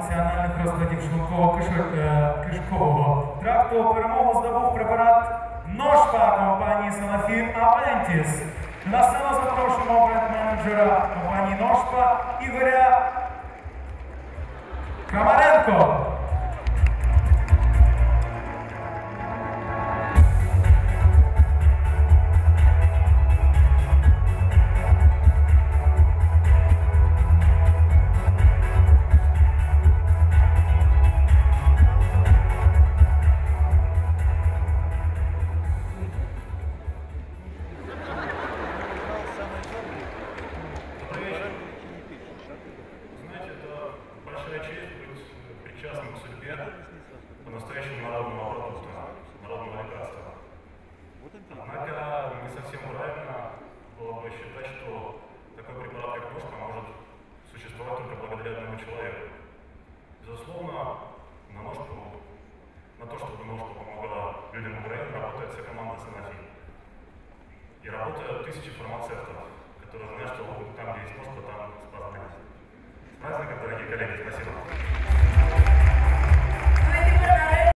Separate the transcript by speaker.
Speaker 1: функціональних розладів шлунково-кишкового тракту перемогу здобув препарат Ношпа компанії Санафір Авентіс. На сцену запрошуємо бренд-менеджера компанії Ношпа Ігоря Камаренко.
Speaker 2: Большая честь быть причастным к судьбе по-настоящему народного продукта, народного лекарства. Однако не совсем правильно было бы считать, что такой препарат, как НОС, может существовать только благодаря одному человеку. Безусловно, на ножку, на то, чтобы ножка помогала людям Украины, работает вся команда Sanofi. И работают тысячи фармацевтов, которые знают, что там, где есть ножка, там спас С праздником, acadêmicos para.